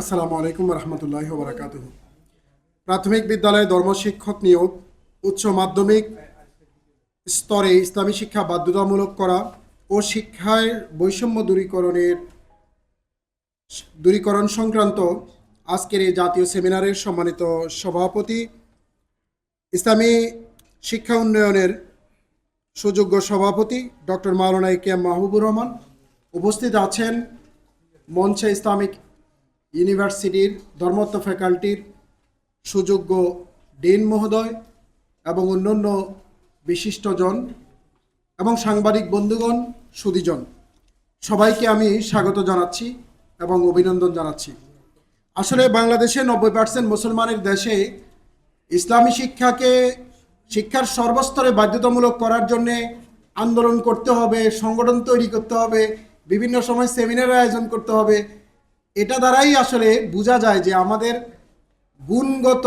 আসসালামু আলাইকুম রহমতুল্লাহ বারাকাত প্রাথমিক বিদ্যালয়ে ধর্মশিক্ষক নিয়োগ, উচ্চ মাধ্যমিক স্তরে ইসলামী শিক্ষা বাধ্যতামূলক করা ও শিক্ষায় বৈষম্য দূরীকরণের দূরীকরণ সংক্রান্ত আজকের এই জাতীয় সেমিনারের সম্মানিত সভাপতি, ইসলামী শিক্ষা উন্নয়নের সুযোগ্য সভাপতি ডক্টর মাওলানা কে মাহবুবুর রহমান। উপস্থিত আছেন মঞ্চে ইসলামিক ইউনিভার্সিটির ধর্মত্ব ফ্যাকাল্টির সুযোগ্য ডিন মহোদয় এবং অন্যান্য বিশিষ্টজন এবং সাংবাদিক বন্ধুগণ, সুদীজন। সবাইকে আমি স্বাগত জানাচ্ছি এবং অভিনন্দন জানাচ্ছি। আসলে বাংলাদেশে নব্বই পার্সেন্ট মুসলমানের দেশে ইসলামী শিক্ষাকে শিক্ষার সর্বস্তরে বাধ্যতামূলক করার জন্যে আন্দোলন করতে হবে, সংগঠন তৈরি করতে হবে, বিভিন্ন সময় সেমিনার আয়োজন করতে হবে এটা দ্বারাই আসলে বোঝা যায় যে আমাদের গুণগত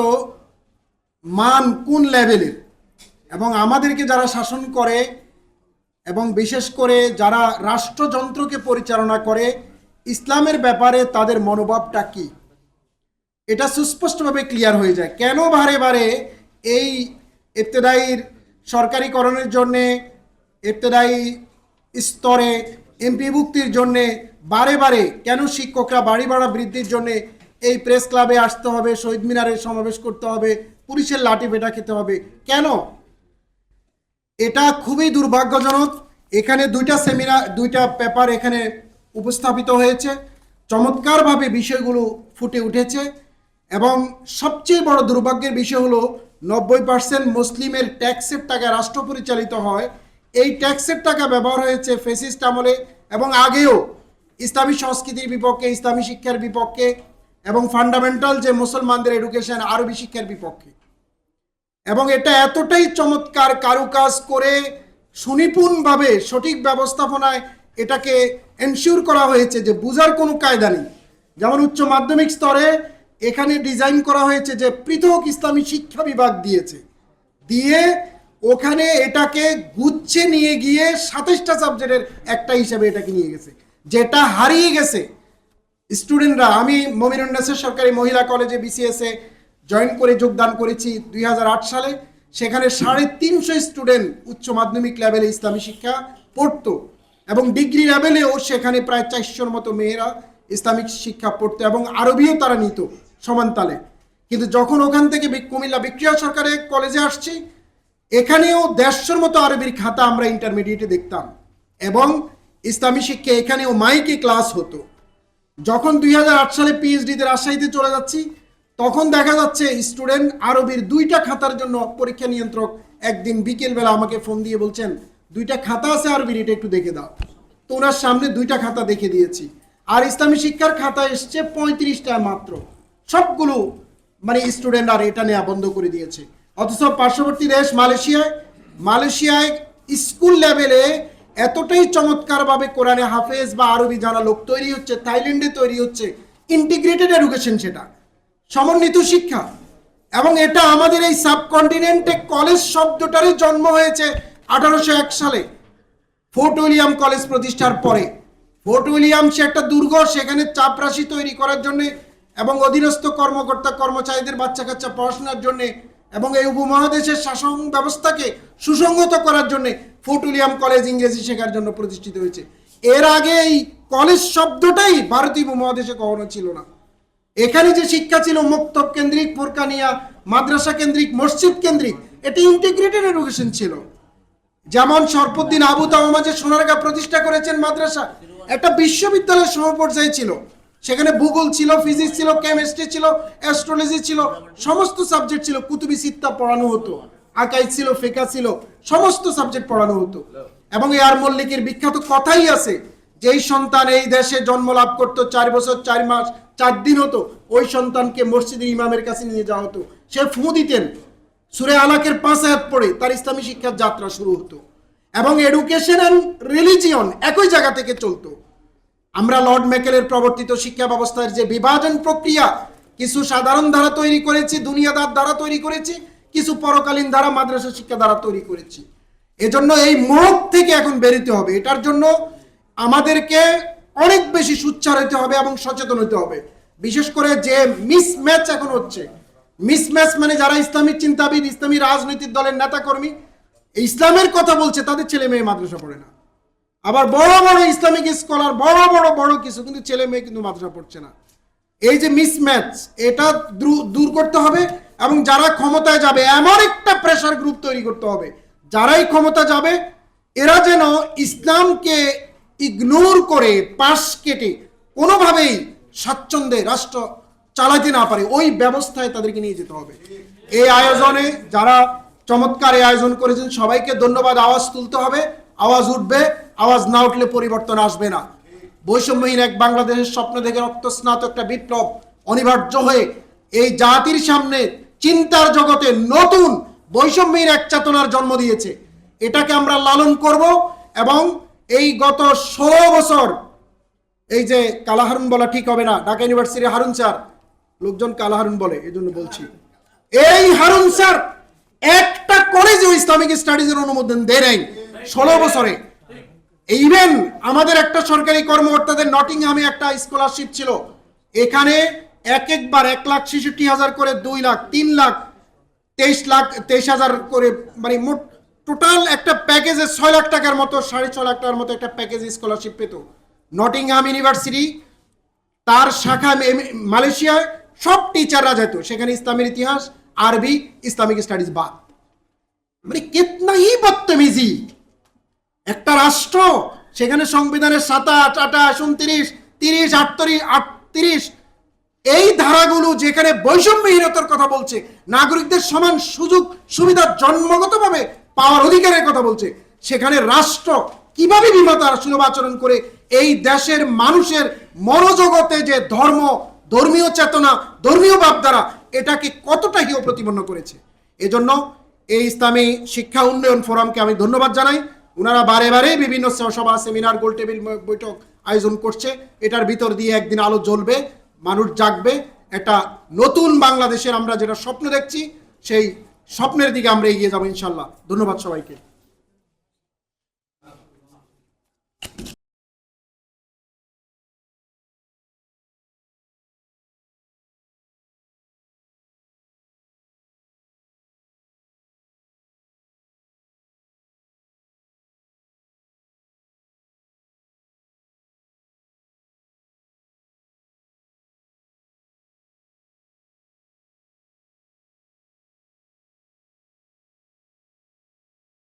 মান কোন লেভেলের? এবং আমাদেরকে যারা শাসন করে এবং বিশেষ করে যারা রাষ্ট্রযন্ত্রকে পরিচালনা করে, ইসলামের ব্যাপারে তাদের মনোভাবটা কী? এটা সুস্পষ্টভাবে ক্লিয়ার হয়ে যায়। কেন বারে বারে এই ইবতেদায়ীর সরকারিকরণের জন্যে, ইবতেদায়ী স্তরে এমপিভুক্তির জন্যে বারে বারে কেন শিক্ষকরা বাড়ি ভাড়া বৃদ্ধির জন্যে এই প্রেস ক্লাবে আসতে হবে, শহীদ মিনারে সমাবেশ করতে হবে, পুলিশের লাঠি পেটা খেতে হবে? কেন? এটা খুবই দুর্ভাগ্যজনক। এখানে দুইটা সেমিনার দুইটা পেপার এখানে উপস্থাপিত হয়েছে। চমৎকারভাবে বিষয়গুলো ফুটে উঠেছে এবং সবচেয়ে বড় দুর্ভাগ্যের বিষয় হলো নব্বই পার্সেন্ট মুসলিমের ট্যাক্সের টাকা রাষ্ট্র পরিচালিত হয়। এই ট্যাক্সের টাকা ব্যবহার হয়েছে ফেসিস্ট আমলে এবং আগেও ইসলামী সংস্কৃতির বিপক্ষে, ইসলামী শিক্ষার বিপক্ষে এবং ফান্ডামেন্টাল যে মুসলমানদের এডুকেশন আরবি শিক্ষার বিপক্ষে। এবং এটা এতটাই চমৎকার কারুকাজ করে সুনিপুণভাবে সঠিক ব্যবস্থাপনায় এটাকে এনশিওর করা হয়েছে যে বুঝার কোনো কায়দা নেই। যেমন উচ্চ মাধ্যমিক স্তরে এখানে ডিজাইন করা হয়েছে যে পৃথক ইসলামী শিক্ষা বিভাগ দিয়েছে। দিয়ে ওখানে এটাকে গুচ্ছে নিয়ে গিয়ে সাতাশটা সাবজেক্টের একটা হিসাবে এটাকে নিয়ে গেছে। যেটা হারিয়ে গেছে। স্টুডেন্টরা, আমি মমিনুন্নাসের সরকারি মহিলা কলেজে বিসিএসে জয়েন করে যোগদান করেছি দুই হাজার আট সালে। সেখানে সাড়ে তিনশো স্টুডেন্ট উচ্চ মাধ্যমিক লেভেলে ইসলামী শিক্ষা পড়তো এবং ডিগ্রি লেভেলেও সেখানে প্রায় চারশোর মতো মেয়েরা ইসলামিক শিক্ষা পড়তো এবং আরবিও তারা নিত সমান তালে। কিন্তু যখন ওখান থেকে কুমিল্লা বিক্রিয়া সরকারের কলেজে আসছি, এখানেও দেড়শোর মতো আরবির খাতা আমরা ইন্টারমিডিয়েটে দেখতাম এবং ইসলামী শিক্ষা এখানেও মাইকে ক্লাস হতো। যখন দুই হাজার আট সালে পিএইচডিতে রাজশাহীতে চলে যাচ্ছি, তখন দেখা যাচ্ছে স্টুডেন্ট আরবির দুইটা খাতার জন্য পরীক্ষা নিয়ন্ত্রক একদিন বিকেলবেলা আমাকে ফোন দিয়ে বলছেন, দুইটা খাতা আছে আরবির, এটা একটু দেখে দাও। তো ওনার সামনে দুইটা খাতা দেখে দিয়েছি। আর ইসলামী শিক্ষার খাতা এসছে পঁয়ত্রিশটা মাত্র। সবগুলো মানে স্টুডেন্ট আর এটা নেওয়া বন্ধ করে দিয়েছে। অথচ পার্শ্ববর্তী দেশ মালয়েশিয়ায় মালয়েশিয়ায় স্কুল লেভেলে এতটাই চমৎকারভাবে কোরআনে হাফেজ বা আরবি জানা লোক তৈরি হচ্ছে, থাইল্যান্ডে তৈরি হচ্ছে ইন্টিগ্রেটেড এডুকেশন সেটা, সমন্বিত শিক্ষা। এবং এটা আমাদের এই সাবকন্টিনেন্টে কলেজ শব্দটারই জন্ম হয়েছে আঠারোশো এক সালে। ফোর্ট উইলিয়াম কলেজ প্রতিষ্ঠার পরে। ফোর্ট উইলিয়াম সে একটা দুর্গ, সেখানে চাপরাশি তৈরি করার জন্য এবং অধীনস্থ কর্মকর্তা, কর্মচারীদের বাচ্চা কাচ্চা পড়াশোনার জন্য এবং এই উপমহাদেশের শাসন ব্যবস্থাকে সুসংহত করার জন্য ফোর্ট উইলিয়াম কলেজ ইংরেজি শেখার জন্য প্রতিষ্ঠিত হয়েছে। এর আগে এই কলেজ শব্দটাই ভারতীয় উপমহাদেশে কখনো ছিল না। এখানে যে শিক্ষা ছিল মুক্তব কেন্দ্রিক ফুরকানিয়া মাদ্রাসা কেন্দ্রিক, মসজিদ কেন্দ্রিক, এটি ইন্টিগ্রেটেড এডুকেশন ছিল। যেমন সরফুদ্দিন আবু তাওমা যে সোনারগা প্রতিষ্ঠা করেছেন মাদ্রাসা, একটা বিশ্ববিদ্যালয়ের সমপর্যায়ে ছিল। সেখানে ভূগোল ছিল ফিজিক্স ছিল কেমিস্ট্রি ছিল অ্যাস্ট্রোলজি ছিল, সমস্ত সাবজেক্ট ছিল। কুতুবি সিত্তা পড়ানো হতো। আকাই ছিল, ফেকা ছিল, সমস্ত সাবজেক্ট পড়ানো হতো। এবং এ আর মল্লিকের বিখ্যাত কথাই আছে, যেই সন্তান এই দেশে জন্ম লাভ করতো, চার বছর, চার মাস, চার দিন হতো, ওই সন্তানকে মসজিদের ইমামের কাছে নিয়ে যাওয়া হতো। সে ফু দিতেন। সুরে আলাকের পাঁচ হাত পড়ে তার ইসলামী শিক্ষার যাত্রা শুরু হতো। এবং এডুকেশন অ্যান্ড রিলিজিয়ন একই জায়গা থেকে চলতো। আমরা লর্ড মেকেলের প্রবর্তিত শিক্ষা ব্যবস্থার যে বিভাজন প্রক্রিয়া, কিছু সাধারণ ধারা তৈরি করেছি, দুনিয়াদার দ্বারা তৈরি করেছি কিছু পরকালীন দ্বারা মাদ্রাসা শিক্ষা দ্বারা তৈরি করেছি। এজন্য এই মোড় থেকে এখন বেরোতে হবে। এটার জন্য আমাদেরকে অনেক বেশি সুচ্চার হতে হবে এবং সচেতন হতে হবে। বিশেষ করে যে মিসম্যাচ এখন হচ্ছে। মিসম্যাচ মানে যারা ইসলামিক চিন্তাবিদ, ইসলামী রাজনৈতিক দলের নেতাকর্মী, ইসলামের কথা বলছে, তাদের ছেলে মেয়ে মাদ্রাসা পড়ে না। আবার বড় বড় ইসলামিক স্কলার বড় বড় বড় কিছু কিন্তু ছেলে মেয়ে কিন্তু মাদ্রাসা পড়ছে না। এই যে মিসম্যাচ এটা দূর করতে হবে। এবং যারা ক্ষমতায় যাবে, এমন একটা প্রেশার গ্রুপ তৈরি করতে হবে। যারাই ক্ষমতা যাবে, এরা যেন ইসলামকে ইগনোর করে, পাশ কেটে কোনোভাবেই স্বাচ্ছন্দ্যে রাষ্ট্র চালাতে না পারে, ওই ব্যবস্থায় তাদেরকে নিয়ে যেতে হবে। এই আয়োজনে যারা চমৎকার এই আয়োজন করেছেন, সবাইকে ধন্যবাদ। আওয়াজ তুলতে হবে, আওয়াজ উঠবে, আওয়াজ না উঠলে পরিবর্তন আসবে না। বৈষম্যহীন এক বাংলাদেশের স্বপ্ন দেখে রক্তস্নাত একটা বিপ্লব অনিবার্য হয়ে এই জাতির সামনে চিন্তার জগতে নতুন বৈষম্যের এক চেতনার জন্ম দিয়েছে। এটাকে আমরা লালন করব এবং এই গত ষোলো বছর, এই যে কালাহারুন বলা ঠিক হবে না, ঢাকা ইউনিভার্সিটি হারুন স্যার, লোকজন কালাহারুন বলে, এই জন্য বলছি। এই হারুন স্যার একটা কলেজে ইসলামিক স্টাডিজের অনুমোদন দেয় নাই ষোলো বছরে। ইভেন আমাদের একটা সরকারি কর্মকর্তাদের নটিংহামে একটা স্কলারশিপ ছিল। এখানে এক একবার এক লাখ ছেষট্টি হাজার করে দুই লাখ, তিন লাখ, তেইশ লাখ, তেইশ হাজার করে মানে মোট টোটাল একটা প্যাকেজে ছয় লাখ টাকার মতো, সাড়ে ছ লাখ টাকার মতো একটা প্যাকেজ স্কলারশিপ পেত। নটিংহাম ইউনিভার্সিটি তার শাখা মালয়েশিয়ায় সব টিচাররা যেত। সেখানে ইসলামের ইতিহাস, আরবি, ইসলামিক স্টাডিজ বাদ। মানে কিতনা হি বদতমিজি। একটা রাষ্ট্র, সেখানে সংবিধানের সাতাশ, আঠাশ, উনত্রিশ, তিরিশ, আটত্রিশ আটত্রিশ এই ধারাগুলো যেখানে বৈষম্যহীনতার কথা বলছে, নাগরিকদের সমান সুযোগ সুবিধা জন্মগতভাবে পাওয়ার অধিকারের কথা বলছে, সেখানে রাষ্ট্র কীভাবে বিমতার সুলভ আচরণ করে, এই দেশের মানুষের মনোজগতে যে ধর্ম, ধর্মীয় চেতনা, ধর্মীয় ভাবধারা এটাকে কতটা হিও প্রতিপন্ন করেছে। এজন্য এই ইসলামী শিক্ষা উন্নয়ন ফোরামকে আমি ধন্যবাদ জানাই। ওনারা বারে বারে বিভিন্ন সভা, সেমিনার গোল টেবিল বৈঠক আয়োজন করছে। এটার ভিতর দিয়ে একদিন আলো জ্বলবে। মানুষ জাগবে। একটা নতুন বাংলাদেশের আমরা যেটা স্বপ্ন দেখছি, সেই স্বপ্নের দিকে আমরা এগিয়ে যাব ইনশাল্লাহ। ধন্যবাদ সবাইকে।